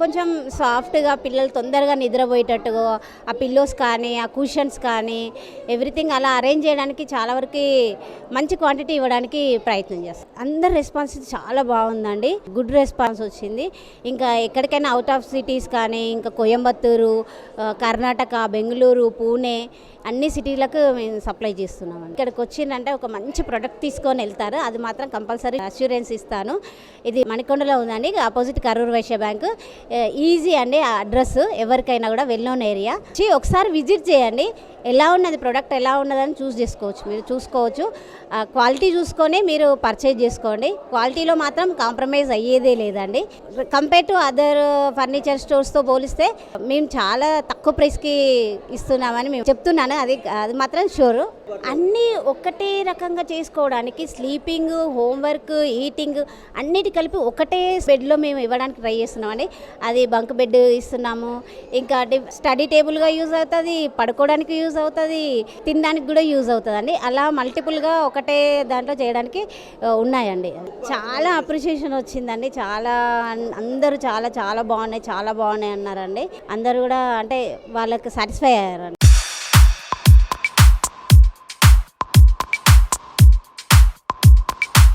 కొంచెం సాఫ్ట్గా పిల్లలు తొందరగా నిద్రపోయేటట్టుగా ఆ పిల్లోస్ కానీ ఆ కుషన్స్ కానీ ఎవ్రీథింగ్ అలా అరేంజ్ చేయడానికి చాలా వరకు మంచి క్వాంటిటీ ఇవ్వడానికి ప్రయత్నం చేస్తాం. అందరి రెస్పాన్స్ చాలా బాగుందండి. గుడ్ రెస్పాన్స్ వచ్చింది. ఇంకా ఎక్కడికైనా అవుట్ ఆఫ్ సిటీస్ కానీ ఇంకా కోయంబత్తూరు కర్ణాటక బెంగళూరు పూణే అన్ని సిటీలకు మేము సప్లై చేస్తున్నాం ఇక్కడికి వచ్చిందంటే ఒక మంచి ప్రొడక్ట్ తీసుకొని వెళ్తారు. అది మాత్రం కంపల్సరీ అష్యూరెన్స్ ఇస్తాను. ఇది మణికొండలో ఉందండి. Opposite Karur Vysya bank. Easy అండి ఆ అడ్రస్ ఎవరికైనా కూడా వెల్ నోన్ ఏరియా ఒకసారి విజిట్ చేయండి. ఎలా ఉన్నది ప్రోడక్ట్ ఎలా ఉన్నదని చూస్ చేసుకోవచ్చు. మీరు చూసుకోవచ్చు. క్వాలిటీ చూసుకొని మీరు పర్చేజ్ చేసుకోండి. క్వాలిటీలో మాత్రం కాంప్రమైజ్ అయ్యేదే లేదండి. కంపేర్ టు అదర్ ఫర్నిచర్ స్టోర్స్తో పోలిస్తే మేము చాలా తక్కువ ప్రైస్కి ఇస్తున్నామని మేము చెప్తున్నాను. అది అది మాత్రం షూర్ అన్నీ ఒకటే రకంగా చేసుకోవడానికి స్లీపింగ్ హోంవర్క్ ఈటింగ్ అన్నిటి కలిపి ఒకటే బెడ్లో మేము ఇవ్వడానికి ట్రై చేస్తున్నామండి. అది బంక్ బెడ్ ఇస్తున్నాము. ఇంకా స్టడీ టేబుల్గా యూజ్ అవుతుంది పడుకోవడానికి యూజ్ అవుతుంది తినడానికి కూడా యూజ్ అవుతుంది అలా మల్టిపుల్గా ఒకటే దాంట్లో చేయడానికి ఉన్నాయండి. చాలా అప్రిషియేషన్ వచ్చిందండి. చాలా అన్- అందరూ చాలా చాలా బాగున్నాయి చాలా బాగున్నాయి అన్నారండి. అందరూ కూడా అంటే వాళ్ళకి సాటిస్ఫై అయ్యారండి.